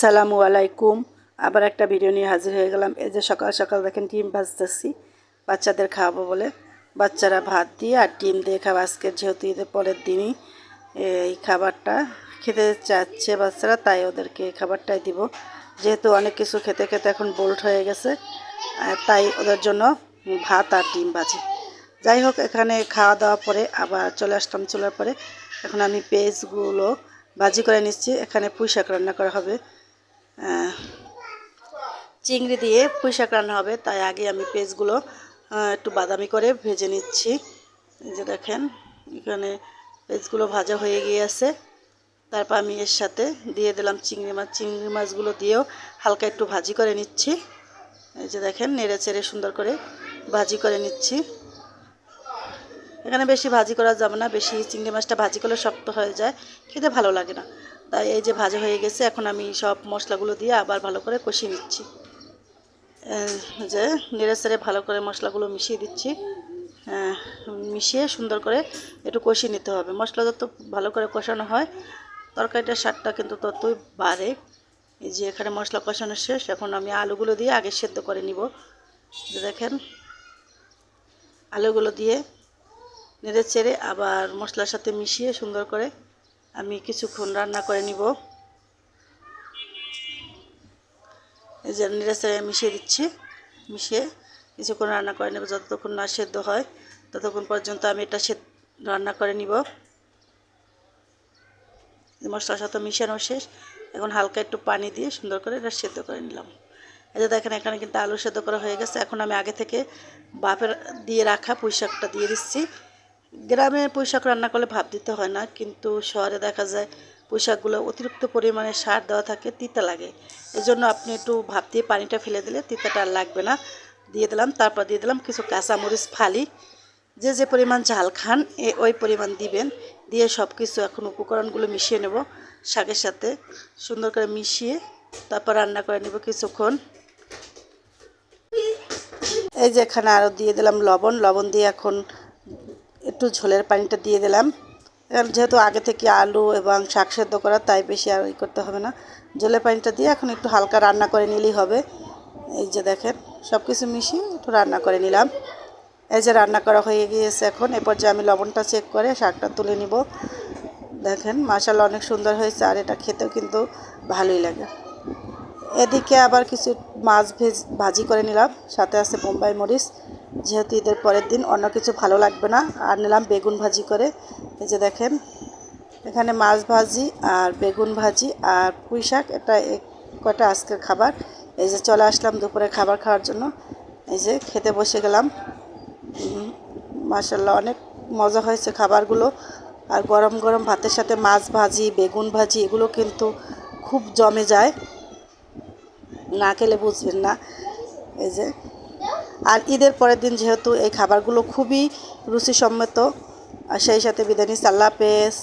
আসসালামু আলাইকুম। আবার একটা ভিডিও নিয়ে হাজির হয়ে গেলাম। এই যে সকাল সকাল দেখেন ডিম ভাজতেছি, বাচ্চাদের খাওয়াবো বলে। বাচ্চারা ভাত দিয়ে আর ডিম দিয়ে খাব। আজকের যেহেতু ঈদের পরের দিনই এই খাবারটা খেতে চাচ্ছে বাচ্চারা, তাই ওদেরকে এই খাবারটাই দিব। যেহেতু অনেক কিছু খেতে খেতে এখন বোল্ট হয়ে গেছে তাই ওদের জন্য ভাত আর ডিম ভাজি। যাই হোক, এখানে খাওয়া দাওয়া পরে আবার চলে আসতাম চলার পরে। এখন আমি পেঁয়াজগুলো ভাজি করে নিচ্ছি। এখানে পুঁই শাক রান্না করা হবে। চিংড়ি দিয়ে পুঁই শাক রান্না হবে, তাই আগে আমি পেঁয়াজগুলো একটু বাদামি করে ভেজে নিচ্ছি। এই যে দেখেন, এখানে পেঁয়াজগুলো ভাজা হয়ে গিয়েছে। তারপর আমি এর সাথে দিয়ে দিলাম চিংড়ি মাছ। চিংড়ি মাছগুলো দিয়েও হালকা একটু ভাজি করে নিচ্ছি। এই যে দেখেন, নেড়ে চেড়ে সুন্দর করে ভাজি করে নিচ্ছি। এখানে বেশি ভাজি করা যাবে না, বেশি চিংড়ি মাছটা ভাজি করলে শক্ত হয়ে যায়, খেতে ভালো লাগে না। তাই এই যে ভাজা হয়ে গেছে, এখন আমি সব মশলাগুলো দিয়ে আবার ভালো করে কষিয়ে নিচ্ছি। যে নেড়ে চেড়ে ভালো করে মশলাগুলো মিশিয়ে দিচ্ছি। মিশিয়ে সুন্দর করে একটু কষিয়ে নিতে হবে। মশলা যত ভালো করে কষানো হয়, তরকারিটার স্বাদটা কিন্তু ততই বাড়ে। এই যে এখানে মশলা কষানো শেষ, এখন আমি আলুগুলো দিয়ে আগে সেদ্ধ করে নিব। দেখেন, আলুগুলো দিয়ে নেড়ে চেড়ে আবার মশলার সাথে মিশিয়ে সুন্দর করে আমি কিছুক্ষণ রান্না করে নিব। এই যে নেড়ে চেড়ে মিশিয়ে দিচ্ছি। মিশিয়ে কিছুক্ষণ রান্না করে নেব যতক্ষণ না সেদ্ধ হয়। ততক্ষণ পর্যন্ত আমি এটা সে রান্না করে নিব। মশলার সাথে মিশানো শেষ। এখন হালকা একটু পানি দিয়ে সুন্দর করে এটা সেদ্ধ করে নিলাম। এই যে দেখেন, এখানে কিন্তু আলু সেদ্ধ করা হয়ে গেছে। এখন আমি আগে থেকে বাপের দিয়ে রাখা পুঁই শাকটা দিয়ে দিচ্ছি। গ্রামে পুঁই শাক রান্না করলে ভাব দিতে হয় না, কিন্তু শহরে দেখা যায় পুঁই শাকগুলো অতিরিক্ত পরিমাণে সার দেওয়া থাকে, তিতা লাগে। এই জন্য আপনি একটু ভাব দিয়ে পানিটা ফেলে দিলে তিতাটা আর লাগবে না। দিয়ে দিলাম, তারপর দিয়ে দিলাম কিছু কাঁচামরিচ, ফালি। যে যে পরিমাণ ঝাল খান, এ ওই পরিমাণ দিবেন। দিয়ে সব কিছু এখন উপকরণগুলো মিশিয়ে নেব শাকের সাথে। সুন্দর করে মিশিয়ে তারপর রান্না করে নেব কিছুক্ষণ। এই যে এখানে আরও দিয়ে দিলাম লবণ। লবণ দিয়ে এখন একটু ঝোলের পানিটা দিয়ে দিলাম। যেহেতু আগে থেকে আলু এবং শাক সেদ্ধ করা, তাই বেশি আর ই করতে হবে না। ঝোলের পানিটা দিয়ে এখন একটু হালকা রান্না করে নিলেই হবে। এই যে দেখেন সব কিছু মিশিয়ে একটু রান্না করে নিলাম। এই যে রান্না করা হয়ে গিয়েছে এখন এরপর যে আমি লবণটা চেক করে শাকটা তুলে নিব। দেখেন মাসাল্লাহ অনেক সুন্দর হয়েছে, আর এটা খেতেও কিন্তু ভালোই লাগে। এদিকে আবার কিছু মাছ ভেজ, ভাজি করে নিলাম, সাথে আছে বোম্বাই মরিচ। যেহেতু ঈদের পরের দিন, অন্য কিছু ভালো লাগবে না। আর নিলাম বেগুন ভাজি করে। এই যে দেখেন, এখানে মাছ ভাজি আর বেগুন ভাজি আর পুঁই শাক, এটা কটা আজকের খাবার? এই যে চলে আসলাম দুপুরে খাবার খাওয়ার জন্য। এই যে খেতে বসে গেলাম। মাসাল্লাহ অনেক মজা হয়েছে খাবারগুলো। আর গরম গরম ভাতের সাথে মাছ ভাজি, বেগুন ভাজি, এগুলো কিন্তু খুব জমে যায়। না খেলে বুঝবেন না। এই যে আর ঈদের পরের দিন যেহেতু এই খাবারগুলো খুবই রুচিসম্মত সেই সাথে বিদানি সাল্লা হাফেজ